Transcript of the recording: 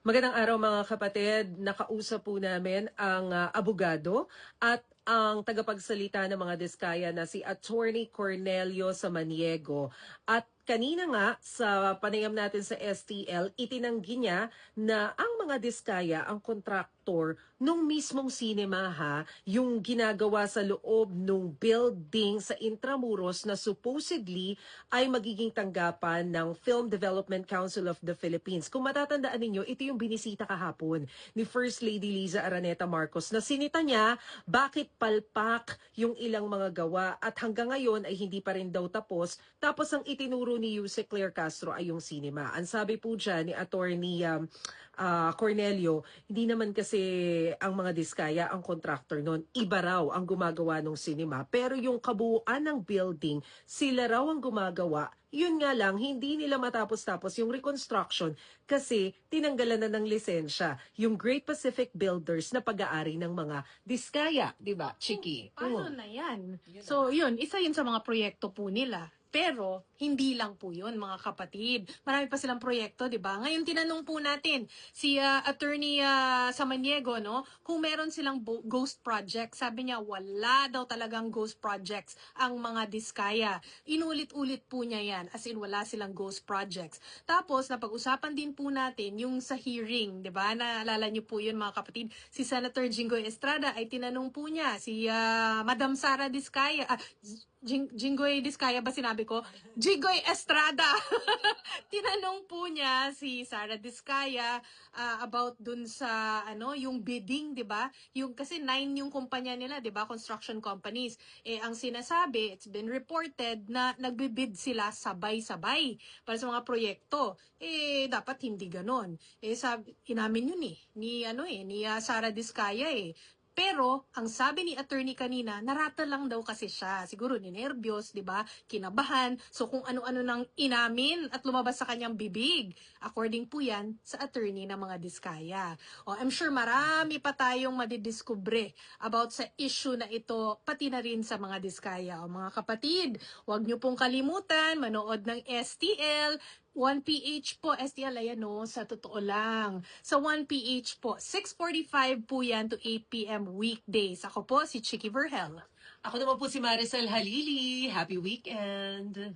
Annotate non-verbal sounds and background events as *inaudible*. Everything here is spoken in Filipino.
Magandang araw mga kapatid. Nakausap po namin ang ah, abogado at ang tagapagsalita ng mga diskaya na si Attorney Cornelio Samaniego. At kanina nga sa panayam natin sa STL, itinanggi niya na ang mga diskaya, ang kontraktor nung mismong cinema ha, yung ginagawa sa loob nung building sa Intramuros na supposedly ay magiging tanggapan ng Film Development Council of the Philippines. Kung matatandaan ninyo, ito yung binisita kahapon ni First Lady Liza Araneta Marcos na sinita niya bakit palpak yung ilang mga gawa at hanggang ngayon ay hindi pa rin daw tapos. Tapos ang itinuro ni Yuse Claire Castro ay yung cinema. Ang sabi po dyan ni Attorney um, ah, Cornelio, hindi naman kasi ang mga diskaya ang contractor noon. Iba raw ang gumagawa ng cinema. Pero yung kabuuan ng building, sila raw ang gumagawa. Yun nga lang, hindi nila matapos-tapos yung reconstruction kasi tinanggalan na ng lisensya yung Great Pacific Builders na pag-aari ng mga diskaya. Di ba, Chiki? Paano Oo. na yan? So, yun, isa yun sa mga proyekto po nila. Pero, hindi lang po yun, mga kapatid. Marami pa silang proyekto, di ba? Ngayon, tinanong po natin si ah, Attorney ah, Samaniego, no? Kung meron silang ghost project. Sabi niya, wala daw talagang ghost projects ang mga diskaya. Inulit-ulit po niya yan. As in, wala silang ghost projects. Tapos, napag-usapan din po natin yung sa hearing, di ba? Naalala niyo po yun, mga kapatid. Si Senator Jingoy Estrada ay tinanong po niya si ah, Madam Sara Diskaya, ah, Jing, Jinggoy Diskaya ba sinabi ko? Jinggoy Estrada. *laughs* Tinanong po niya si Sara Diskaya ah, about dun sa ano, yung bidding, 'di ba? Yung kasi nine yung kumpanya nila, 'di ba? Construction companies. Eh ang sinasabi, it's been reported na nagbibid sila sabay-sabay para sa mga proyekto. Eh dapat hindi ganon. Eh sabi, inamin yun eh ni ano eh ni ah, Sara Diskaya eh. Pero, ang sabi ni attorney kanina, narata lang daw kasi siya. Siguro ninervyos, di ba? Kinabahan. So, kung ano-ano nang inamin at lumabas sa kanyang bibig. According po yan sa attorney ng mga diskaya. O, I'm sure marami pa tayong madidiskubre about sa issue na ito, pati na rin sa mga diskaya. O, mga kapatid, huwag niyo pong kalimutan, manood ng STL, 1PH po, STL, ayan no, sa totoo lang. Sa 1PH po, 6.45 po yan to 8pm weekdays. Ako po, si Chicky Verhel. Ako naman po si Maricel Halili. Happy weekend!